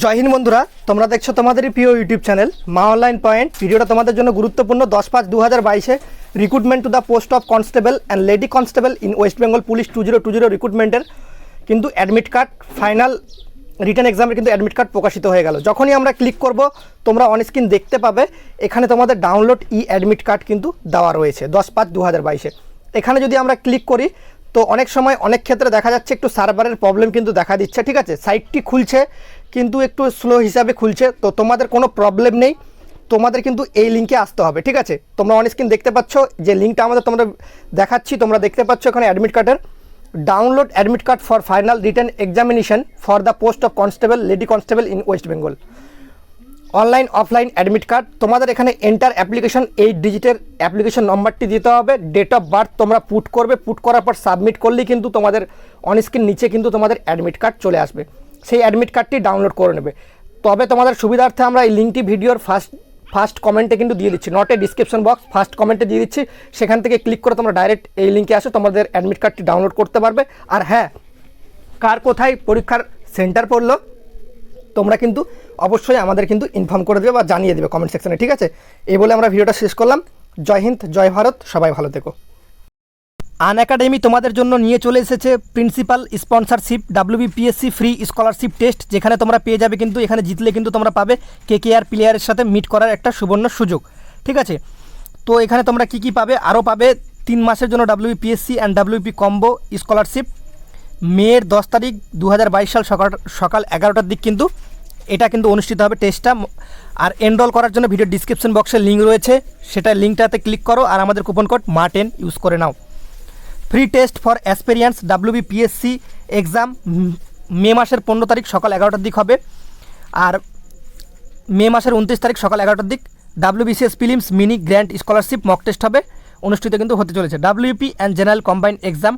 জয় হিন্দ বন্ধুরা, তোমরা দেখছ তোমাদেরই প্রিয় YouTube channel Maa online point ভিডিওটা তোমাদের জন্য গুরুত্বপূর্ণ। দশ পাঁচ দু হাজার বাইশে recruitment to the post of constable and lady constable in West Bengal police two zero two zero রিক্রুটমেন্টের কিন্তু অ্যাডমিট কার্ড ফাইনাল রিটার্ন এক্সামের কিন্তু অ্যাডমিট কার্ড প্রকাশিত হয়ে গেল। যখনই আমরা ক্লিক করব, তোমরা অন স্ক্রিন দেখতে পাবে, এখানে তোমাদের ডাউনলোড ই অ্যাডমিট কার্ড কিন্তু দেওয়া রয়েছে, দশ পাঁচ দু হাজার বাইশে। এখানে যদি আমরা ক্লিক করি, তো অনেক সময় অনেক ক্ষেত্রে দেখা যাচ্ছে একটু সার্ভারের প্রবলেম কিন্তু দেখা দিচ্ছে, ঠিক আছে? সাইটটি খুলছে কিন্তু একটু স্লো হিসাবে খুলছে, তো তোমাদের কোনো প্রবলেম নেই। তোমাদের কিন্তু এই লিঙ্কে আসতে হবে, ঠিক আছে? তোমরা অন স্ক্রিন দেখতে পাচ্ছ যে লিঙ্কটা আমাদের তোমরা দেখাচ্ছি, তোমরা দেখতে পাচ্ছ এখানে অ্যাডমিট কার্ডের download admit card for final written examination for the post of constable lady constable in West Bengal online offline admit card তোমাদের এখানে এন্টার অ্যাপ্লিকেশন এইট ডিজিটের অ্যাপ্লিকেশন নম্বরটি দিতে হবে ডেট অফ বার্থ তোমরা পুট করবে পুট করার পর সাবমিট করলেই কিন্তু তোমাদের অনস্ক্রিন নিচে কিন্তু তোমাদের অ্যাডমিট কার্ড চলে আসবে। সেই অ্যাডমিট কার্ডটি ডাউনলোড করে নেবে। তবে তোমাদের সুবিধার্থে আমরা এই লিঙ্কটি ভিডিওর ফার্স্ট ফার্স্ট কমেন্টে কিন্তু দিয়ে দিচ্ছি। Not a description box first কমেন্টে দিয়ে দিচ্ছি। সেখান থেকে ক্লিক করে তোমরা ডাইরেক্ট এই লিঙ্কে আসো, তোমাদের অ্যাডমিট কার্ডটি ডাউনলোড করতে পারবে। আর হ্যাঁ কার কোথায় পরীক্ষার সেন্টার পড়ল, তোমরা কিন্তু অবশ্যই আমাদের কিন্তু ইনফর্ম করে দেবে বা জানিয়ে দেবে কমেন্ট সেকশনে ঠিক আছে? এই বলে আমরা ভিডিওটা শেষ করলাম। জয় হিন্দ, জয় ভারত, সবাই ভালো থেকো। আন একাডেমি তোমাদের জন্য নিয়ে চলে এসেছে principal sponsorship WBPSC free scholarship test যেখানে তোমরা পেয়ে যাবে কিন্তু, এখানে জিতলে কিন্তু তোমরা পাবে কে কে আর প্লেয়ারের সাথে মিট করার একটা সুবর্ণ সুযোগ। ঠিক আছে? তো এখানে তোমরা কি কি পাবে? আরও পাবে তিন মাসের জন্য WBPSC and WP combo scholarship মেয়ের দশ তারিখ দু হাজার বাইশ সাল সকাল সকাল এগারোটার দিক কিন্তু। এটা কিন্তু অনুষ্ঠিত হবে টেস্টটা আর এনরোল করার জন্য ভিডিও ডিসক্রিপশন বক্সে লিঙ্ক রয়েছে। সেটা লিঙ্কটাতে ক্লিক করো আর আমাদের coupon code Maa ten use করে নাও। Free test for aspirants WBPSC exam May মাসের পনেরো তারিখ সকাল এগারোটার দিক হবে। আর মে মাসের উনত্রিশ তারিখ সকাল এগারোটার দিক WBCS prelims mini grand scholarship mock test হবে। অনুষ্ঠিত কিন্তু হতে চলেছে। WP and general combined exam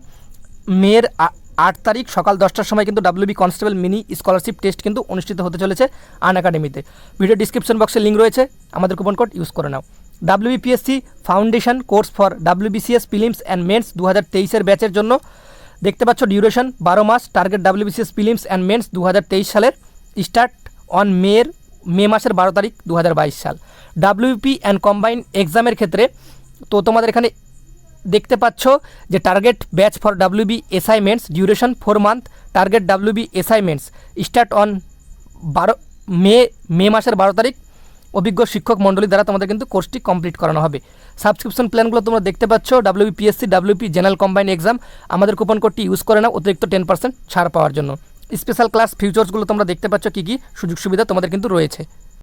মেয়ের আট তারিখ সকাল দশটার সময় কিন্তু WB constable mini scholarship test কিন্তু অনুষ্ঠিত হতে চলেছে আন একাডেমিতে ভিডিও ডিসক্রিপশন বক্সে লিঙ্ক রয়েছে। আমাদের কুপন কোড ইউজ করে নাও। WBPSC foundation course for WBCS prelims and mains দু হাজার তেইশের ব্যাচের জন্য। দেখতে পাচ্ছ ডিউরেশন বারো মাস। Target WBCS prelims and mains দু হাজার তেইশ সালের স্টার্ট অন মেয়ের মে মাসের বারো তারিখ দু হাজার বাইশ সাল। ডাব্লিউপি অ্যান্ড কম্বাইন এক্সামের ক্ষেত্রে তো তোমাদের এখানে দেখতে পাচ্ছ যে target batch for WB assignments duration four month target WB assignments start on বারো মে মে মাসের বারো তারিখ অভিজ্ঞ শিক্ষক মণ্ডলী দ্বারা তোমাদের কিন্তু কোর্সটি কমপ্লিট করানো হবে। সাবস্ক্রিপশন প্ল্যানগুলো তোমরা দেখতে পাচ্ছ WBPSC WP general combine exam আমাদের কুপন কোডটি ইউজ করে নাও, অতিরিক্ত টেন পার্সেন্ট ছাড় পাওয়ার জন্য। স্পেশাল ক্লাস ফিউচার্সগুলো তোমরা দেখতে পাচ্ছ কী কী সুযোগ সুবিধা তোমাদের কিন্তু রয়েছে।